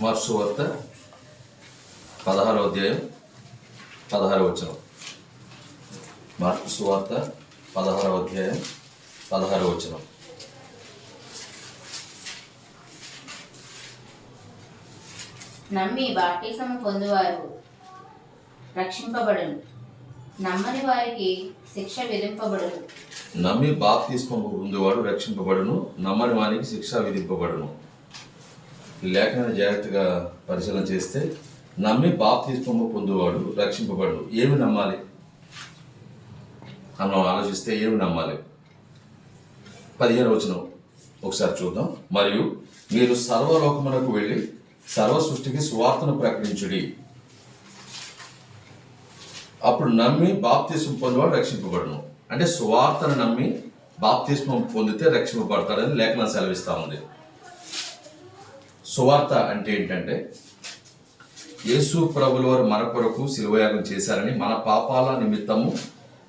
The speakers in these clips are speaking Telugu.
మార్సు వార్త పదహారో అధ్యాయం పదహారో వచనం. మార్పు సువార్త పదహారవ అధ్యాయం పదహారవ వచనం. నమ్మి బాప్టిసము పొందువారు రక్షింపబడును. నమ్మని వారికి శిక్ష విధింపబడును. నమ్మి బాప్తిస్మం పొందేవాడు రక్షింపబడును. నమ్మని వానికి శిక్ష విధింపబడును. లేఖన జాగ్రత్తగా పరిశీలన చేస్తే నమ్మి బాప్తిస్మము పొందువాడు రక్షింపబడు ఏమి నమ్మాలి? మనం ఆలోచిస్తే ఏమి నమ్మాలి? పదిహేను వచనం ఒకసారి చూద్దాం. మరియు మీరు సర్వలోకమునకు వెళ్ళి సర్వ సృష్టికి సువార్తను ప్రకటించుడి. అప్పుడు నమ్మి బాప్తిస్మం పొందేవాడు రక్షింపబడును. అంటే సువార్తను నమ్మి బాప్తిస్మం పొందితే రక్షింపబడతాడని లేఖనం సెలవిస్తా ఉంది. సువార్త అంటే ఏంటంటే యేసు ప్రభుల వారు మన కొరకు శిలువయాగం చేశారని మన పాపాల నిమిత్తము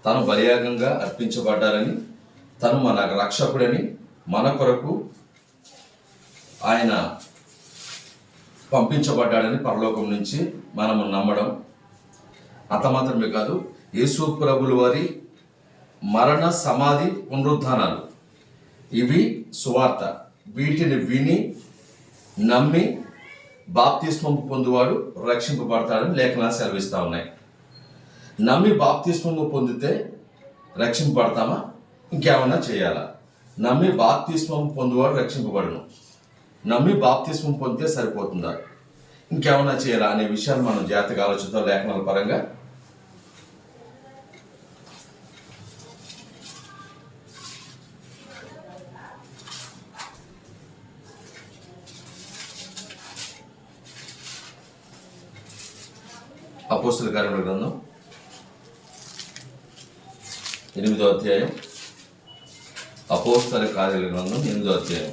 తను బలియాగంగా అర్పించబడ్డారని తను మన రక్షకుడని మన కొరకు ఆయన పంపించబడ్డాడని పరలోకం నుంచి మనము నమ్మడం అంత మాత్రమే కాదు యేసు ప్రభుల వారి మరణ సమాధి పునరుద్ధానాలు. ఇవి సువార్త. వీటిని విని నమ్మి బాప్తిస్మం పొందువాడు రక్షింపబడతాడని లేఖనాలు సెలవిస్తూ ఉన్నాయి. నమ్మి బాప్తిస్మము పొందితే రక్షింపబడతామా? ఇంకేమన్నా చేయాలా? నమ్మి బాప్తిస్మం పొందువాడు రక్షింపబడను. నమ్మి బాప్తిస్మం పొందితే సరిపోతుందా? ఇంకేమన్నా చేయాలా అనే విషయాలు మనం జాగ్రత్తగా ఆలోచనతో లేఖనాల పరంగా అపోస్తుల కార్యముల గ్రంథం. ఎనిమిదో అధ్యాయం. అపోస్తల కార్యాల గ్రంథం ఎనిమిదో అధ్యాయం.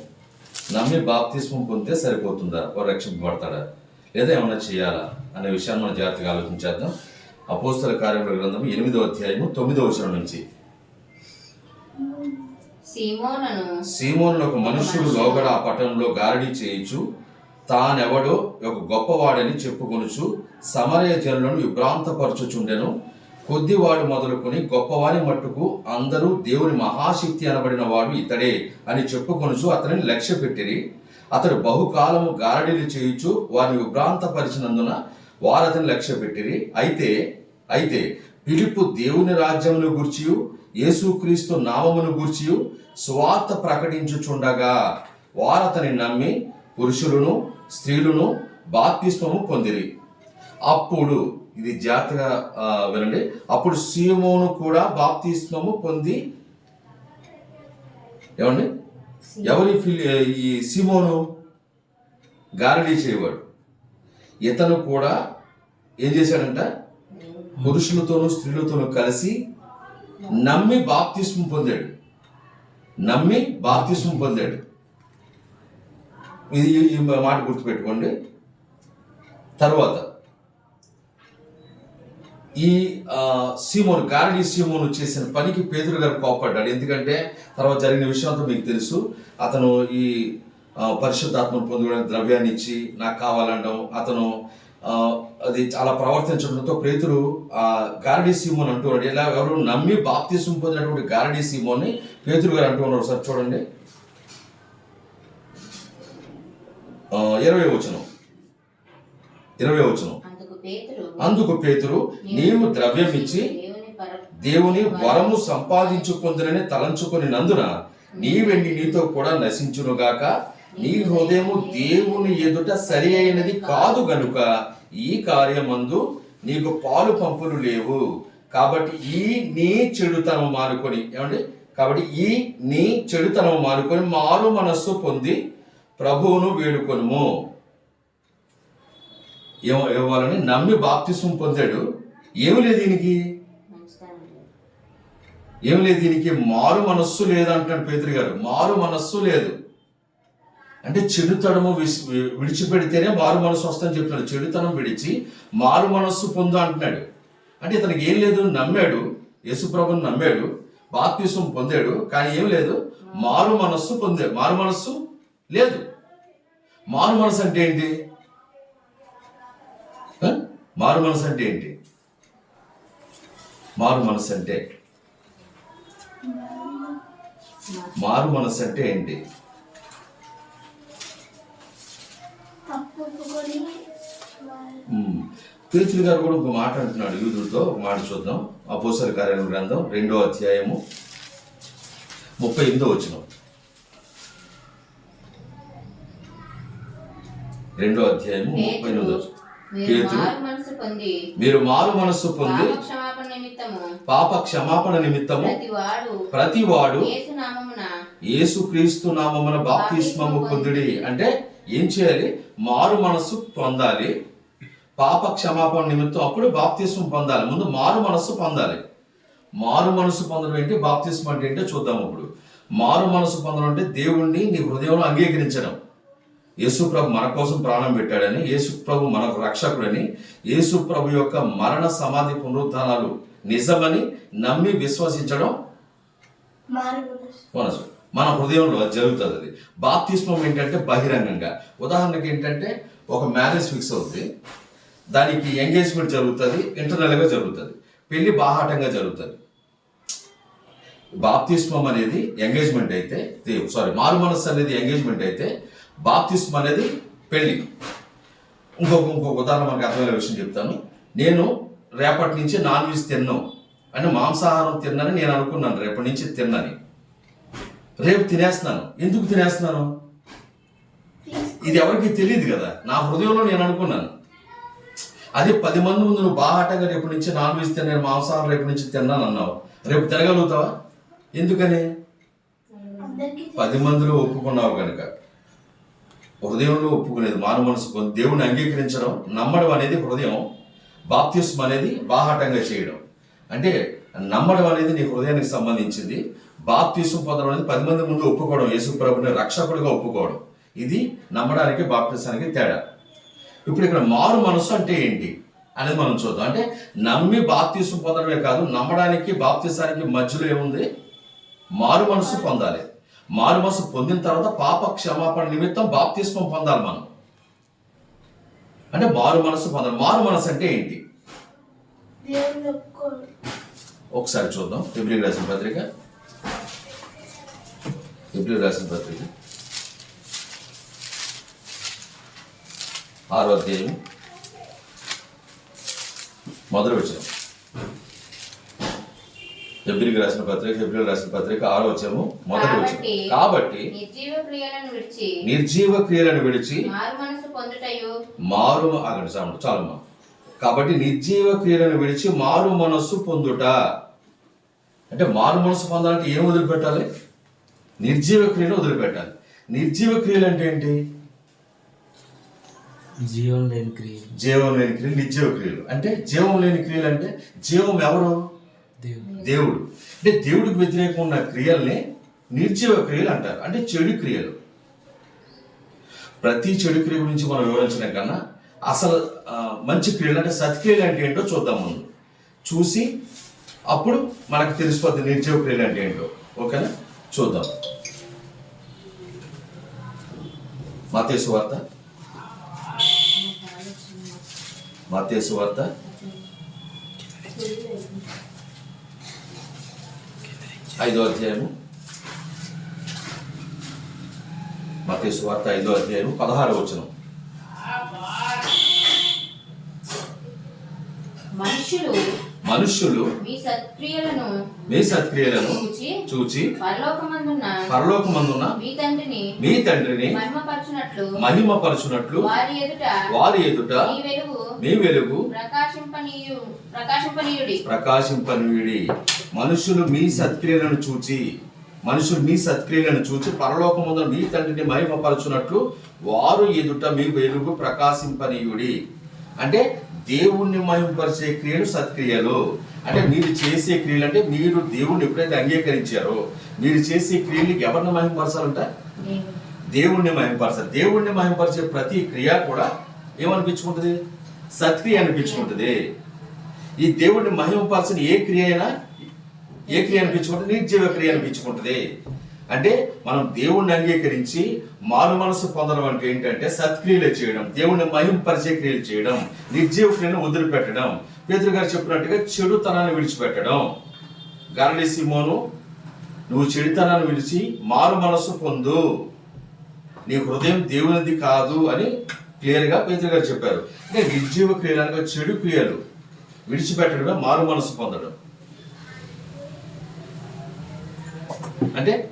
నమ్మి బాప్తిస్మం పొందితే సరిపోతుందా? వారు రక్షింపబడతాడా? లేదా ఏమైనా చేయాలా? అనే విషయాన్ని మనం జాగ్రత్తగా ఆలోచించేద్దాం అపోస్తల కార్యముల గ్రంథం ఎనిమిదో అధ్యాయము తొమ్మిదో వచనం నుంచి. సీమోను ఒక మనుష్యుడు లోగడ ఆ పట్టణంలో గారడీ చేయించు. తానెవడో ఒక గొప్పవాడని చెప్పుకొనుచు. సమరయ జనులను విభ్రాంతపరచుచుండెను. కొద్దివాడు మొదలుకొని గొప్పవాని మట్టుకు అందరూ దేవుని మహాశక్తి అనబడిన వాడు ఇతడే అని చెప్పుకొనుచు అతనిని లక్ష్య పెట్టిరి అతడు బహుకాలము గారడీలు చేయుచు వారిని విభ్రాంతపరిచినందున వారు అతని లక్ష్య పెట్టిరి అయితే అయితే పిలుపు దేవుని రాజ్యమును గూర్చియు యేసుక్రీస్తు నామమును గూర్చియు స్వార్థ ప్రకటించుచుండగా వారతని నమ్మి పురుషులను స్త్రీలను బాప్తిస్వము పొందిరి. అప్పుడు ఇది జాగ్రత్తగా వినండి. అప్పుడు సీమోను కూడా బాప్తిస్మము పొంది ఏమండి? ఎవరి ఈ సీమోను? గారడీ చేయవాడు. ఇతను కూడా ఏం చేశాడంట? పురుషులతోనూ స్త్రీలతోనూ కలిసి నమ్మి బాప్తిస్మం పొందాడు. నమ్మి బాప్తిస్మం పొందాడు. ఇది ఈ మాట గుర్తుపెట్టుకోండి. తర్వాత ఈ ఆ, సీమోను గారడీ సీమోను చేసిన పనికి పేదరు గారు కోపడ్డాడు ఎందుకంటే తర్వాత జరిగిన విషయం అంతా మీకు తెలుసు. అతను ఈ పరిశుద్ధాత్మను పొందుకోవడానికి ద్రవ్యాన్ని ఇచ్చి నాకు కావాలనడం అతను అది చాలా ప్రవర్తించడంతో పేతురు ఆ గారడీ సీమోన్ అంటున్నాడు ఇలా ఎవరు నమ్మి బాప్తిసం పొందినటువంటి గారడీ సీమోని పేతురు గారు అంటూ ఉన్నారు. సార్ చూడండి. ఇరవై వచనం. ఇరవై వచనం. అందుకు పేతురు నీవు ద్రవ్యం ఇచ్చి దేవుని వరము సంపాదించుకుందునని తలంచుకొని నందున నీ వెండి నీతో కూడా నశించునుగాక. నీ హృదయము దేవుని ఎదుట సరి అయినది కాదు గనుక ఈ కార్యమందు నీకు పాలు పంపులు లేవు. కాబట్టి ఈ నీ చెడుతనం మానుకొని ఏమండి? కాబట్టి ఈ నీ చెడుతనం మానుకొని మారు మనస్సు పొంది ప్రభువును వేడుకొనుము. ఇవ్వాలని నమ్మి బాప్తిసం పొందాడు. ఏమి లేదు దీనికి? ఏం ఏమి లేదు దీనికి? మారు మనస్సు లేదంటాడు పేతురు గారు. మారు మనస్సు లేదు. అంటే చెడుతనము విడిచిపెడితేనే మారు మనస్సు వస్తుందని చెప్తున్నాడు. చెడుతనం విడిచి మారు మనస్సు పొందు అంటున్నాడు. అంటే ఇతనికి ఏం లేదు? నమ్మాడు. యేసుప్రభుని నమ్మాడు. బాప్తిసం పొందాడు. కానీ ఏం లేదు? మారు మనస్సు పొందాడు. మారు మనస్సు లేదు. మారు మనసు అంటే ఏంటి? మారు మనసు అంటే ఏంటి? మారు మనసు అంటే? మారు మనసు అంటే ఏంటి. పేతులు గారు కూడా ఒక మాట అంటున్నాడు యూదులతో. ఒక మాట చూద్దాం. అపోసల కార్యాలయం గ్రంథం రెండో అధ్యాయము ముప్పై ఎనిమిదో వచ్చిన రెండో అధ్యాయము ముప్పై ఎనిమిదో మీరు పేతురు మారు మనస్సు పొంది. పాప క్షమాపణ నిమిత్తము. ప్రతి వాడు యేసుక్రీస్తు నామమున బాప్తిస్మము పొందుడి. అంటే ఏం చేయాలి? మారు మనస్సు పొందాలి. పాప క్షమాపణ నిమిత్తం అప్పుడు బాప్తిస్మం పొందాలి. ముందు మారు మనస్సు పొందాలి. మారు మనసు పొందడం ఏంటి? బాప్తిస్మం అంటే ఏంటో చూద్దాం ఇప్పుడు. మారు మనసు పొందడం అంటే దేవుణ్ణి నీ హృదయంలో అంగీకరించడం. యేసు ప్రభు మన కోసం ప్రాణం పెట్టాడని యేసు ప్రభు మనకు రక్షకుడని యేసు ప్రభు యొక్క మరణ సమాధి పునరుద్ధానాలు నిజమని నమ్మి విశ్వసించడం మనసు. మన హృదయంలో అది జరుగుతుంది అది. బాప్తిస్మం ఏంటంటే బహిరంగంగా. ఉదాహరణకి ఏంటంటే ఒక మ్యారేజ్ ఫిక్స్ అవుతుంది దానికి ఎంగేజ్మెంట్ జరుగుతుంది ఇంటర్నల్గా జరుగుతుంది. పెళ్ళి బాహాటంగా జరుగుతుంది. బాప్తిస్మం అనేది ఎంగేజ్మెంట్ అయితే సారీ మారు మనస్సు అనేది ఎంగేజ్మెంట్ అయితే బాప్తిస్మం అనేది పెళ్ళి. ఇంకొక ఇంకొక ఉదాహరణ మనకు అర్థమయ్యే విషయం చెప్తాను. నేను రేపటి నుంచి నాన్ వెజ్ తిన్నాను అంటే మాంసాహారం తిన్నానని నేను అనుకున్నాను. రేపటి నుంచి తిన్నని. రేపు తినేస్తున్నాను. ఎందుకు తినేస్తున్నాను? ఇది ఎవరికి తెలియదు కదా. నా హృదయంలో నేను అనుకున్నాను. అదే పది మంది ముందు నువ్వు బాహాటంగా రేపు నుంచి నాన్ వెజ్ తిన్నాను మాంసాహారం రేపు నుంచి తిన్నాను అన్నావు. రేపు తినగలుగుతావా? ఎందుకని? పది మందిలో ఒప్పుకున్నావు కనుక హృదయంలో ఒప్పుకునేది మారు మనసు దేవుని అంగీకరించడం నమ్మడం అనేది హృదయం. బాప్తిస్మ అనేది బాహాటంగా చేయడం. అంటే నమ్మడం అనేది నీ హృదయానికి సంబంధించింది. బాప్తిస్మ పొందడం అనేది పది మంది ముందు ఒప్పుకోవడం యేసు ప్రభుని రక్షకుడిగా ఒప్పుకోవడం. ఇది నమ్మడానికి బాప్తిసానికి తేడా. ఇప్పుడు ఇక్కడ మారు మనసు అంటే ఏంటి అనేది మనం చూద్దాం. అంటే నమ్మి బాప్తిస్మ పొందడమే కాదు నమ్మడానికి బాప్తిసానికి మధ్యలో ఏముంది? మారు మనసు పొందాలి. మారు మనసు పొందిన తర్వాత పాప క్షమాపణ నిమిత్తం బాప్తిస్మం పొందాలి మనం. అంటే మారు మనసు పొందాలి. మారు మనసు అంటే ఏంటి? ఒకసారి చూద్దాం. ఫిబ్రవరి రాసిన పత్రిక. ఫిబ్రవరి రాసిన పత్రిక. ఆరో అధ్యాయం మొదలు వచ్చిన ఫిబ్రవరికి రాసిన పత్రిక ఫిబ్రవరి రాసిన పత్రిక ఆరో వచ్చాము మొదటి వచ్చాము కాబట్టి- నిర్జీవ క్రియలను విడిచి నిర్జీవ క్రియలను విడిచి మారు మనసు పొందుటయు. మారు అక్కడ చాలు చాలమ్మా కాబట్టి నిర్జీవ క్రియలను విడిచి మారు మనస్సు పొందుట. అంటే మారు మనస్సు పొందాలంటే ఏం వదిలిపెట్టాలి? నిర్జీవ క్రియలు వదిలిపెట్టాలి. నిర్జీవ క్రియలు అంటే ఏంటి? జీవం లేని క్రియ జీవం లేని క్రియలు నిర్జీవ క్రియలు. అంటే జీవం లేని క్రియలు అంటే జీవం ఎవరు? దేవుడు. దేవుడు. అంటే దేవుడికి వ్యతిరేకంగా ఉన్న క్రియల్ని నిర్జీవ క్రియలు అంటారు. అంటే చెడు క్రియలు. ప్రతి చెడు క్రియ గురించి మనం వివరించడం కన్నా అసలు మంచి క్రియలు అంటే సత్క్రియలు అంటే ఏంటో చూద్దాం ముందు. చూసి అప్పుడు మనకు తెలిసిపోద్ది నిర్జీవ క్రియలు అంటే ఏంటో. ఓకేనా? చూద్దాం. మాతేసు వార్త. మాతేసు వార్త. ఐదో అధ్యాయము. మతేసు వార్త ఐదో అధ్యాయము పదహారు వచనం. మనుషులు మనుష్యులు మీ సత్క్రియలను చూచి పరలోకమందున్న మీ తండ్రిని మీ తండ్రిని మహిమపరచునట్లు వారి ఎదుట వారి ఎదుట మీ వెలుగు ప్రకాశింపనీయుడి. మనుషులు మీ సత్క్రియలను చూచి మనుషులు మీ సత్క్రియలను చూచి పరలోకముందు మీ తండ్రిని మహిమపరచునట్లు వారు ఎదుట మీ వెలుగు ప్రకాశింపనీయుడి. అంటే దేవుణ్ణి మహిమపరిచే క్రియలు సత్క్రియలు. అంటే మీరు చేసే క్రియలు అంటే మీరు దేవుణ్ణి ఎప్పుడైతే అంగీకరించారో మీరు చేసే క్రియలకి ఎవరిని మహిమపరచాలంట దేవుణ్ణి. మహిమపరచాలి దేవుణ్ణి మహిమపరిచే ప్రతి క్రియ కూడా ఏమనిపించుకుంటుంది? సత్క్రియ అనిపించుకుంటుంది. ఈ దేవుణ్ణి మహిమపరచని ఏ క్రియ అయినా ఏ క్రియ అనిపించుకుంటుంది? నిర్జీవ క్రియ అనిపించుకుంటుంది. అంటే మనం దేవుణ్ణి అంగీకరించి మారు మనసు పొందడం అంటే ఏంటంటే సత్క్రియలు చేయడం దేవుణ్ణి మహింపరిచే క్రియలు చేయడం నిర్జీవ క్రియను వదిలిపెట్టడం. పేదరు గారు చెప్పినట్టుగా చెడుతనాన్ని విడిచిపెట్టడం. గారడి సిమోను నువ్వు చెడుతనాన్ని విడిచి మారు మనసు పొందు. నీ హృదయం దేవునిది కాదు అని క్లియర్గా పేదరు గారు చెప్పారు. అంటే నిర్జీవ క్రియలు అనగా చెడు క్రియలు విడిచిపెట్టడమే మారు మనసు పొందడం. అంటే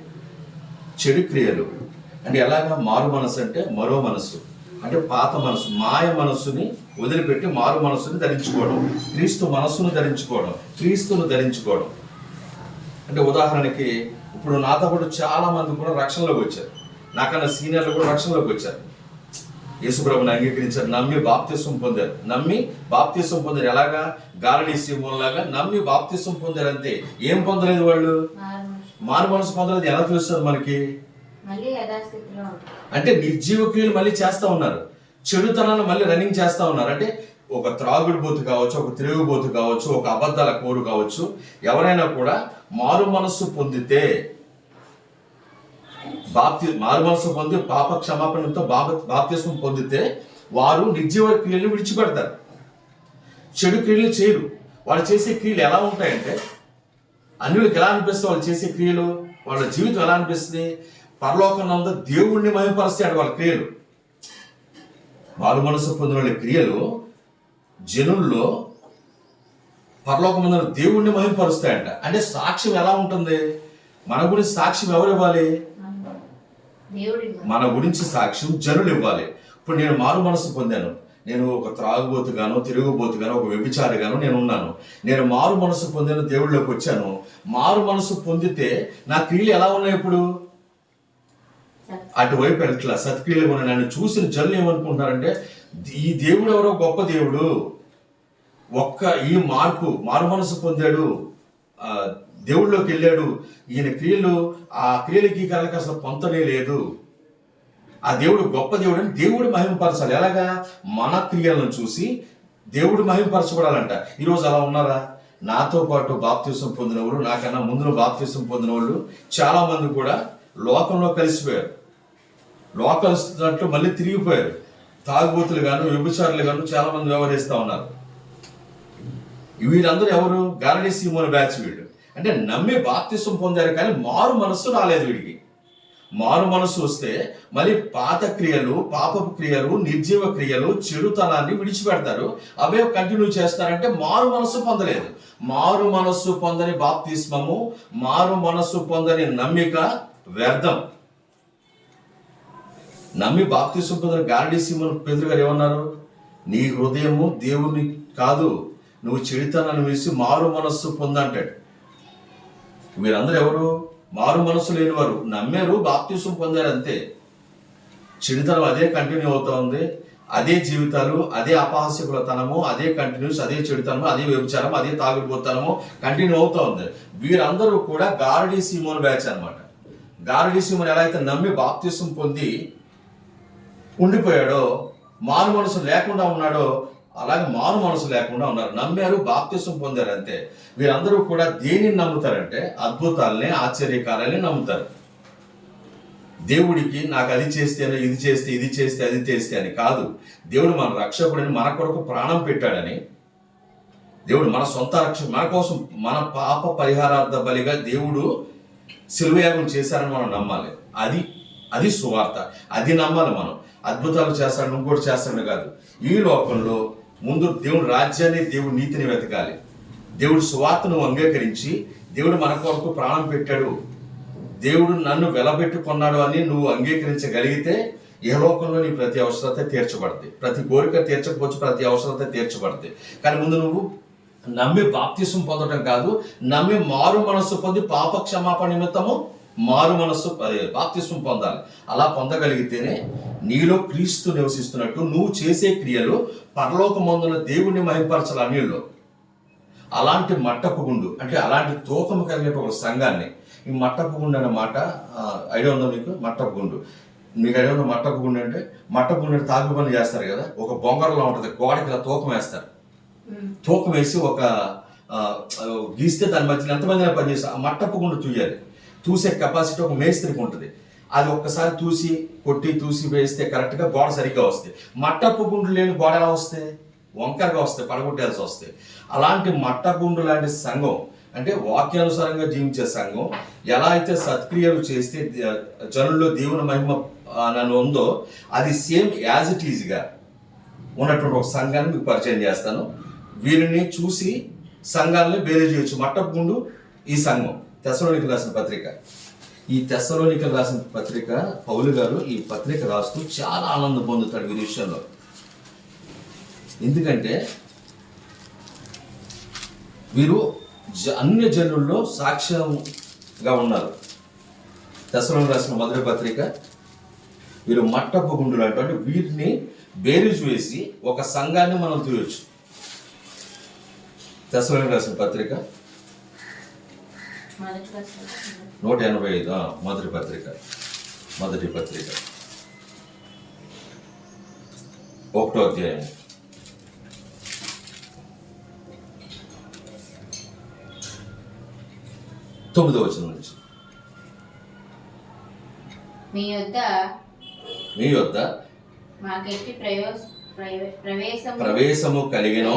చెడు క్రియలు. అంటే ఎలాగా? మారు మనసు అంటే మరో మనసు. అంటే పాత మనసు మాయ మనస్సుని వదిలిపెట్టి మారు మనస్సుని ధరించుకోవడం. క్రీస్తు మనస్సును ధరించుకోవడం. క్రీస్తును ధరించుకోవడం. అంటే ఉదాహరణకి ఇప్పుడు నాతో పాటు చాలా మంది కూడా రక్షణలోకి వచ్చారు. నాకన్నా సీనియర్లు కూడా రక్షణలోకి వచ్చారు. యేసుప్రభుని అంగీకరించారు. నమ్మి బాప్తిసం పొందారు. నమ్మి బాప్తిసం పొందారు. ఎలాగా? గాలడీ లాగా నమ్మి బాప్తిసం పొందారు అంతే. ఏం పొందలేదు వాళ్ళు? మారు మనసు. పొందలేదు. ఎలా తెలుస్తుంది మనకి? అంటే నిర్జీవ క్రియలు మళ్ళీ చేస్తా ఉన్నారు. చెడుతనాన్ని మళ్ళీ రన్నింగ్ చేస్తా ఉన్నారు. అంటే ఒక త్రాగుడు బోతు కావచ్చు ఒక తిరుగుబోతు కావచ్చు ఒక అబద్ధాల కోరు కావచ్చు ఎవరైనా కూడా మారు మనస్సు పొందితే బాప్తి మారు మనసు పొంది పాప క్షమాపణతో బాప బాప్తిస్మం పొందితే వారు నిర్జీవ క్రియలు విడిచిపెడతారు. చెడు క్రియలు చేయరు. వాళ్ళు చేసే క్రియలు ఎలా ఉంటాయంటే అన్యులకు ఎలా అనిపిస్తుంది వాళ్ళు చేసే క్రియలు వాళ్ళ జీవితం ఎలా అనిపిస్తుంది పరలోకనంద దేవుణ్ణి మహిమపరుస్తాడు వాళ్ళ క్రియలు. మారు మనసు పొందిన వాళ్ళ క్రియలు జనుల్లో పరలోకమందున దేవుణ్ణి మహిమపరుస్తాయంట. అంటే సాక్ష్యం ఎలా ఉంటుంది? మన గురించి సాక్ష్యం ఎవరు ఇవ్వాలి. మన గురించి సాక్ష్యం జనులు ఇవ్వాలి. ఇప్పుడు నేను మారు మనసు పొందాను. నేను ఒక త్రాగుబోతుగాను తిరుగుబోతుగాను ఒక వ్యభిచారిగాను నేను ఉన్నాను నేను మారు మనసు పొందిన దేవుళ్ళలోకి వచ్చాను. మారు మనసు పొందితే నా క్రియలు ఎలా ఉన్నాయి ఇప్పుడు? అటువైపు వెళ్ళట్లా. సత్క్రియలు ఉన్నాయి నన్ను చూసిన జల్లు ఏమనుకుంటున్నారంటే ఈ దేవుడు ఎవరో గొప్ప దేవుడు. ఒక్క ఈ మార్పు మారు మనసు పొందాడు. దేవుడిలోకి వెళ్ళాడు. ఈయన క్రియలు ఆ క్రియలకి ఈ అసలు పొంతనే లేదు. ఆ దేవుడు గొప్ప దేవుడు అని దేవుడు మహిమపరచాలి. ఎలాగా? మన క్రియలను చూసి దేవుడు మహిమపరచబడాలంట. ఈరోజు అలా ఉన్నారా? నాతో పాటు బాప్తీసం పొందిన వాళ్ళు నాకన్నా ముందున బాప్తీసం పొందిన వాళ్ళు చాలా మంది కూడా లోకంలో కలిసిపోయారు. లోకల్సినట్లు మళ్ళీ తిరిగిపోయారు. తాగుబోతులు గాను వ్యభిచారులు గాను చాలా మంది వ్యవహరిస్తూ ఉన్నారు. వీళ్ళందరూ ఎవరు? గారడీ సీమోన్ బ్యాచ్ వీళ్ళు. అంటే నమ్మి బాప్తిసం పొందారు కానీ మారు మనస్సు రాలేదు వీడికి. మారు మనస్సు వస్తే మళ్ళీ పాత క్రియలు పాపపు క్రియలు నిర్జీవ క్రియలు చెడుతనాన్ని విడిచిపెడతారు. అవే కంటిన్యూ చేస్తారంటే మారు మనస్సు పొందలేదు. మారు మనస్సు పొందని బాప్తిస్మము మారు మనస్సు పొందని నమ్మిక వ్యర్థం. నమ్మి బాప్తిసం పొందిన గారడీ సీమోన్ పేదరు గారు ఏమన్నారు? నీ హృదయము దేవుని కాదు నువ్వు చెడుతనాన్ని వేసి మారు మనస్సు పొందంటాడు. వీరందరూ ఎవరు మారు మనస్సు లేనివారు నమ్మారు బాప్తీసం పొందారు అంతే చెడుతనం అదే కంటిన్యూ అవుతా ఉంది. అదే జీవితాలు అదే అపహాస్యకులతనము అదే కంటిన్యూస్ అదే చెడుతనము అదే వ్యభిచారం అదే తాగుడుపోతనము కంటిన్యూ అవుతా ఉంది. వీరందరూ కూడా గారడీ సీమోన్ బ్యాచ్ అన్నమాట. గారడీ సీమోన్ ఎలా అయితే నమ్మి బాప్తీసం పొంది ఉండిపోయాడో మారు మనసు లేకుండా ఉన్నాడో అలాగే మారు మనసు లేకుండా ఉన్నారు. నమ్మారు బాప్తిసం పొందారు అంతే వీరందరూ కూడా దేనిని నమ్ముతారంటే అద్భుతాలని ఆశ్చర్యకారాలని నమ్ముతారు. దేవుడికి నాకు అది చేస్తేనే ఇది చేస్తే ఇది చేస్తే అది చేస్తే అని కాదు. దేవుడు మన రక్షకుడిని మన కొరకు ప్రాణం పెట్టాడని దేవుడు మన సొంత రక్ష మన కోసం మన పాప పరిహారార్థ బలిగా దేవుడు శిల్వయాగం చేశారని మనం నమ్మాలి. అది అది సువార్త. అది నమ్మాలి మనం. అద్భుతాలు చేస్తాడు ఇంకోటి చేస్తాడు కాదు. ఈ లోకంలో ముందు దేవుడు రాజ్యాన్ని దేవుడు నీతిని వెతకాలి. దేవుడు సువార్తను అంగీకరించి దేవుడు మన కొరకు ప్రాణం పెట్టాడు. దేవుడు నన్ను వెలబెట్టుకున్నాడు అని నువ్వు అంగీకరించగలిగితే ఏ లోకంలో నీ ప్రతి అవసరత తీర్చబడుతుంది ప్రతి కోరిక తీర్చకపోవచ్చు ప్రతి అవసరత తీర్చబడుతుంది కానీ ముందు నువ్వు నమ్మి బాప్తిసం పొందడం కాదు నమ్మి మారు మనస్సు పొంది పాప క్షమాపణ నిమిత్తము మారు మనస్సు అదే, బాప్తిసం పొందాలి. అలా పొందగలిగితేనే నీలో క్రీస్తు నివసిస్తున్నట్టు నువ్వు చేసే క్రియలు పరలోకమందున దేవుణ్ణి మహింపరచాలి అన్యుల్లో. అలాంటి మట్టపు గుండు అంటే అలాంటి తూకము కలిగిన ఒక సంఘాన్ని ఈ మట్టపు గుండు అనే మాట ఐడియా ఉందా మీకు? మట్టపు గుండు. మీకు ఐడియా ఉందా మట్టపు గుండు అంటే? మట్టపు గుండు అంటే తాగు పని చేస్తారు కదా ఒక బొంగరలో ఉంటుంది గోడకి ఇలా తూకం వేస్తారు. తూకం వేసి ఒక గీస్తే దాని మధ్యలో ఎంతమంది పని చేస్తారు ఆ మట్టపు గుండు తుయ్యాలి తూసే కెపాసిటీ ఒక మేస్త్రికి ఉంటుంది. అది ఒక్కసారి తూసి కొట్టి తూసి వేస్తే కరెక్ట్గా గోడ సరిగ్గా వస్తాయి. మట్టపు గుండు లేని గోడ ఎలా వస్తాయి? వంకరగా వస్తాయి పడగొట్టాల్సి వస్తాయి. అలాంటి మట్టగుండు లాంటి సంఘం అంటే వాక్యానుసారంగా జీవించే సంఘం ఎలా అయితే సత్క్రియలు చేస్తే జనుల్లో దేవుని మహిమ నన్ను ఉందో అది సేమ్ యాజ్ ఇట్ ఈజ్గా ఉన్నటువంటి ఒక సంఘాన్ని మీకు పరిచయం చేస్తాను. వీరిని చూసి సంఘాలని వేరే చేయొచ్చు. మట్టపు గుండు ఈ సంఘం. తెసలోనికలు రాసిన పత్రిక. ఈ తెసలోనికలు రాసిన పత్రిక పౌలు గారు ఈ పత్రిక రాస్తూ చాలా ఆనందం పొందుతాడు ఈ విషయంలో. ఎందుకంటే వీరు జ- అన్య జనుల్లో సాక్ష్యంగా ఉన్నారు. దసరం రాసిన మొదటి పత్రిక వీరు మట్టపు గుండులు అంటే వీరిని బేరీజ్ వేసి ఒక సంఘాన్ని మనం తీయొచ్చు. దసరం రాసిన పత్రిక నూట ఎనభై ఐదు మొదటి పత్రిక. మొదటి పత్రిక. ఒకటో అధ్యాయం. తొమ్మిదో వచనం నుంచి. మీ యొద్ద మీ యొద్ద మాకెట్టి ప్రవేశము కలిగిన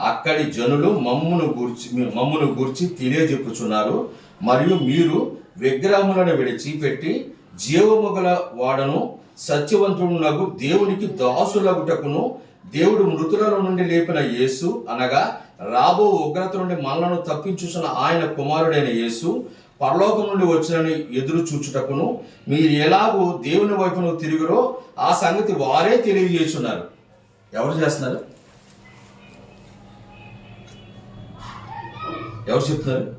అక్కడి జనులు మమ్మును గూర్చి మమ్మును గూర్చి తెలియజెప్పుచున్నారు మరియు మీరు విగ్రహములను విడిచిపెట్టి జీవముగల వాడను సత్యవంతుడునకు దేవునికి దాసులగుటకును దేవుడు మృతుల నుండి లేపిన యేసు అనగా రాబో ఉగ్రత నుండి మనలను తప్పించుచున్న ఆయన కుమారుడైన యేసు పరలోకం నుండి వచ్చినని ఎదురు చూచుటకును మీరు ఎలాగూ దేవుని వైపును తిరిగిరో ఆ సంగతి వారే తెలియజేస్తున్నారు. ఎవరు చేస్తున్నారు? ఎవరు చెప్తున్నారు?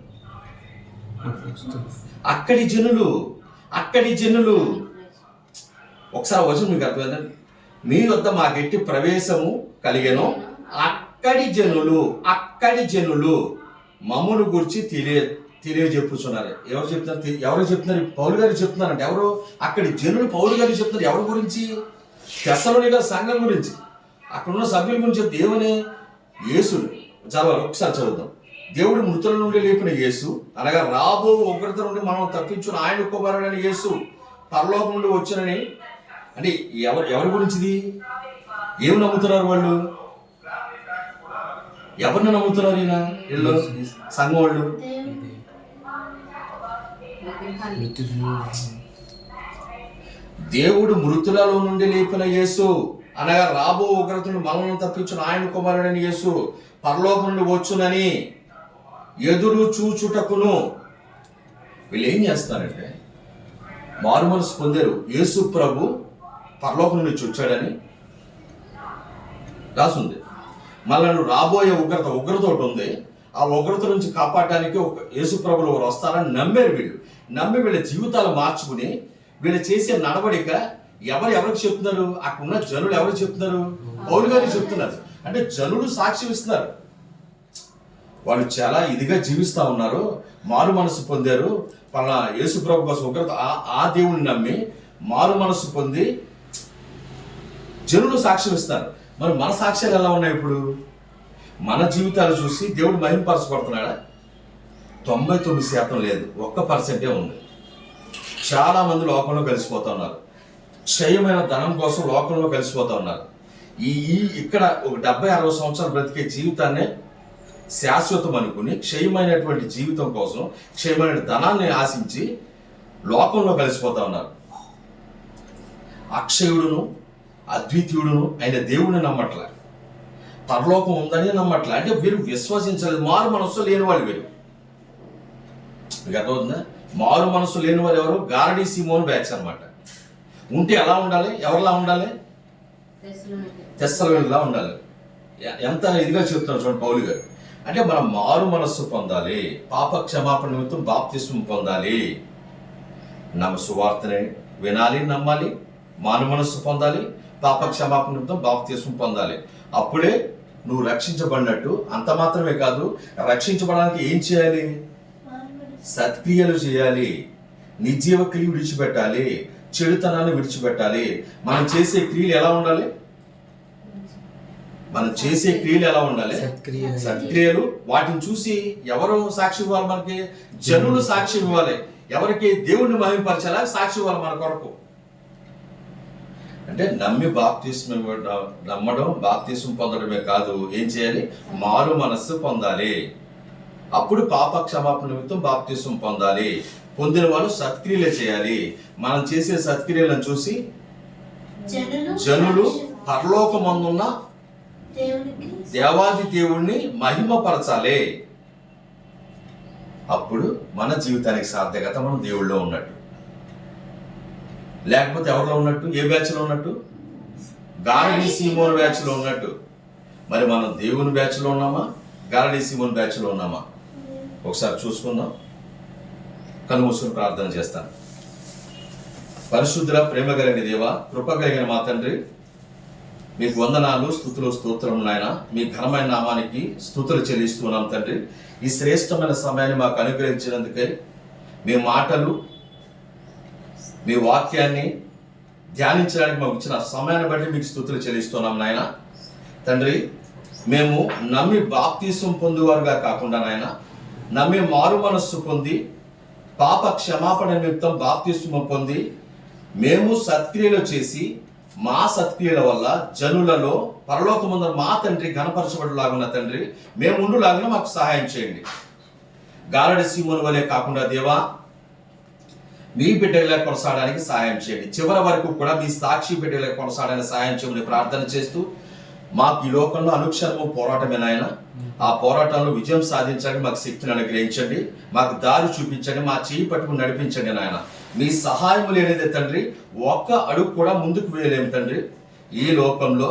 అక్కడి జనులు అక్కడి జనులు. ఒకసారి వచనం మీకు అర్థమైందండి మీ వద్ద మాకెట్టి ప్రవేశము కలిగను. అక్కడి జనులు అక్కడి జనులు మమ్మను గురించి తెలియ తెలియజెప్పుచున్నారు. ఎవరు చెప్తున్నారు? ఎవరు చెప్తున్నారు? పౌరు గారు చెప్తున్నారంటే ఎవరు? అక్కడి జనులు పౌరు గారు చెప్తున్నారు. ఎవరి గురించి? తెసలోనిగా సంఘం గురించి. అక్కడ ఉన్న సభ్యుల గురించి చెప్తే ఏమని? యేసుడు చదవాలి ఒకసారి చదువుదాం. దేవుడు మృతుల నుండి లేపిన యేసు అనగా రాబో ఒకరితో నుండి మనం తప్పించున్న ఆయన కుమారుడైన యేసు పరలోకం నుండి వచ్చినని. అంటే ఎవరు ఎవరి గురించిది? ఏం నమ్ముతున్నారు వాళ్ళు? ఎవరిని నమ్ముతున్నారు ఈయన? వీళ్ళు సంఘం వాళ్ళు? దేవుడు మృతులలో నుండి లేపిన యేసు అనగా రాబో ఉగ్రతను మనలను తప్పించిన ఆయన కుమారుడని యేసు పరలోకం నుండి వచ్చునని. ఎదురు చూచుటకును. వీళ్ళు ఏం చేస్తారంటే మారు పొందారు. యేసు ప్రభు పరలోకం నుండి చూచాడని రాసుంది. మళ్ళీ రాబోయే ఉగ్రత ఉగ్రత ఒకటి ఉంది. ఆ ఉగ్రత నుంచి కాపాడడానికి ఒక యేసు ప్రభులు వారు వస్తారని నమ్మారు వీళ్ళు. నమ్మి వీళ్ళ జీవితాలు మార్చుకుని వీళ్ళు చేసే నడవడిక ఎవరు ఎవరికి చెప్తున్నారు? అక్కడ ఉన్న జనులు ఎవరు చెప్తున్నారు? పౌరు గారికి చెప్తున్నారు. అంటే జనులు సాక్ష్యం ఇస్తున్నారు. వాళ్ళు చాలా ఇదిగా జీవిస్తూ ఉన్నారు మారు మనసు పొందారు. పలా యేసు ప్రభు కోసం ఉగ్రత ఆ- దేవుడిని నమ్మి మారు మనసు పొంది జనులు సాక్ష్యం ఇస్తారు. మరి మన సాక్ష్యాలు ఎలా ఉన్నాయి ఇప్పుడు? మన జీవితాలు చూసి దేవుడు మహింపరచబడుతున్నాడా? తొంభై తొమ్మిది శాతం లేదు. ఒక్క పర్సెంటే ఉంది. చాలా మంది లోకంలో కలిసిపోతూ ఉన్నారు. క్షయమైన ధనం కోసం లోకంలో కలిసిపోతూ ఉన్నారు. ఈ ఈ ఇక్కడ ఒక డెబ్బై అరవై సంవత్సరాలు బ్రతికే జీవితాన్ని శాశ్వతం అనుకుని క్షయమైనటువంటి జీవితం కోసం క్షయమైన ధనాన్ని ఆశించి లోకంలో కలిసిపోతా ఉన్నారు. అక్షయుడును అద్వితీయుడును అయిన దేవుడిని నమ్మట్ల. పరలోకం ఉందని నమ్మట్ల. అంటే వీరు విశ్వసించలేదు. మారు మనస్సు లేని వాళ్ళు వీరు. మీకు అర్థమవుతుందా? మారు మనస్సు లేని వారు ఎవరు? గారడీ సిమోన్ బ్యాచ్ అన్నమాట. ఉంటే ఎలా ఉండాలి? ఎవరిలా ఉండాలి. తెస్సలలా ఉండాలి. ఎంత ఇదిగా చెప్తున్నారు చూడండి పౌలు గారు. అంటే మనం మారు మనస్సు పొందాలి పాప క్షమాపణ నిమిత్తం బాప్తిస్వం పొందాలి. నమ్మ సువార్తని వినాలి నమ్మాలి మారు మనస్సు పొందాలి పాప క్షమాపణ నిమిత్తం బాప్తిస్వం పొందాలి. అప్పుడే నువ్వు రక్షించబడినట్టు అంత మాత్రమే కాదు రక్షించబడడానికి ఏం చేయాలి? సత్క్రియలు చేయాలి. నిర్జీవ క్రియ విడిచిపెట్టాలి. చెడుతనాన్ని విడిచిపెట్టాలి. మనం చేసే క్రియలు ఎలా ఉండాలి? మనం చేసే క్రియలు ఎలా ఉండాలి? సత్క్రియ సత్క్రియలు. వాటిని చూసి ఎవరు సాక్షి ఇవ్వాలి మనకి? జనులు సాక్ష్యం ఇవ్వాలి. ఎవరికి దేవుణ్ణి మహిమపరచాలా సాక్షి వాళ్ళు మన కొరకు. అంటే నమ్మి బాప్తిస్మ నమ్మడం బాప్తిస్మ పొందడమే కాదు. ఏం చేయాలి? మారు మనస్సు పొందాలి. అప్పుడు పాప క్షమాపణ నిమిత్తం బాప్తిస్మ పొందాలి. పొందిన వాళ్ళు సత్క్రియలే చేయాలి. మనం చేసే సత్క్రియలను చూసి జనులు జనులు పరలోకమందున్న దేవాది దేవుణ్ణి మహిమపరచాలి. అప్పుడు మన జీవితానికి సార్థకత మనం దేవుళ్ళో ఉన్నట్టు. లేకపోతే ఎవరిలో ఉన్నట్టు? ఏ బ్యాచ్లో ఉన్నట్టు? గారడీ సీమోన్ బ్యాచ్లో ఉన్నట్టు. మరి మనం దేవుని బ్యాచ్లో ఉన్నామా? గారడీ సీమోన్ బ్యాచ్లో ఉన్నామా? ఒకసారి చూసుకుందాం. కనుమూసుకుని ప్రార్థన చేస్తాను. పరిశుద్ధుల ప్రేమ కలిగిన దేవ కృప కలిగిన మా తండ్రి మీకు వందనాలు స్థుతులు స్తోత్రం నాయన. మీ ఘనమైన నామానికి స్థుతులు చెల్లిస్తున్నాం తండ్రి. ఈ శ్రేష్టమైన సమయాన్ని మాకు అనుగ్రహించినందుకై మీ మాటలు మీ వాక్యాన్ని ధ్యానించడానికి మాకు ఇచ్చిన సమయాన్ని బట్టి మీకు స్థుతులు చెల్లిస్తున్నాం నాయన. తండ్రి మేము నమ్మి బాప్తీసం పొందువారుగా కాకుండా నాయన నమ్మి మారు మనస్సు పొంది పాప క్షమాపణ నిమిత్తం బాప్తీసం పొంది మేము సత్క్రియలు చేసి మా సత్క్రియల వల్ల జనులలో పరలోకముందర మా తండ్రి ఘనపరచబడులాగున్న తండ్రి మేము ఉండులాగున మాకు సహాయం చేయండి. గారడి సీమోను వలె కాకుండా దేవా మీ బిడ్డలే కొనసాగడానికి సహాయం చేయండి. చివరి వరకు కూడా మీ సాక్షి బిడ్డలే కొనసాగడానికి సహాయం చేయమని ప్రార్థన చేస్తూ మాకు ఈ లోకంలో అనుక్షణము పోరాటమే నాయన. ఆ పోరాటంలో విజయం సాధించడానికి మాకు శక్తిని అనుగ్రహించండి. మాకు దారి చూపించండి. మా చేయి పట్టుకుని నడిపించండి నాయన. మీ సహాయం లేనిదే తండ్రి ఒక్క అడుగు కూడా ముందుకు వేయలేము తండ్రి. ఈ లోకంలో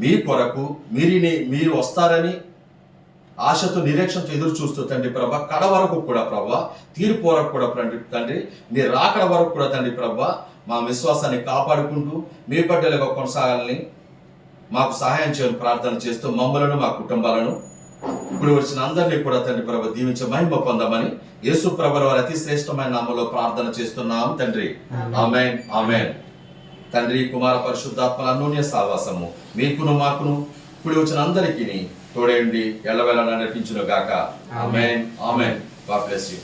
మీ కొరకు మీరిని మీరు వస్తారని ఆశతో నిరీక్షణతో ఎదురు చూస్తూ తండ్రి ప్రభ కడ వరకు కూడా ప్రభ తీర్పు వరకు కూడా తండ్రి తండ్రి మీ రాకడ వరకు కూడా తండ్రి ప్రభ మా విశ్వాసాన్ని కాపాడుకుంటూ మీ పట్టెలుగా కొనసాగాలని మాకు సహాయం చేయని ప్రార్థన చేస్తూ మమ్మలను మా కుటుంబాలను ఇప్పుడు వచ్చిన అందరినీ కూడా తండ్రి ప్రభ దీవించి మహిమ పొందమని యేసు ప్రభల వారి అతి శ్రేష్టమైన నామంలో ప్రార్థన చేస్తున్నాం తండ్రి. ఆమెన్. ఆమెన్. తండ్రి కుమార పరిశుద్ధాత్మల అన్యోన్య సావాసము మీకును మాకును ఇప్పుడు వచ్చిన అందరికీ తోడేండి ఎల్లవేళ నడిపించును గాక amen. Amen. God bless you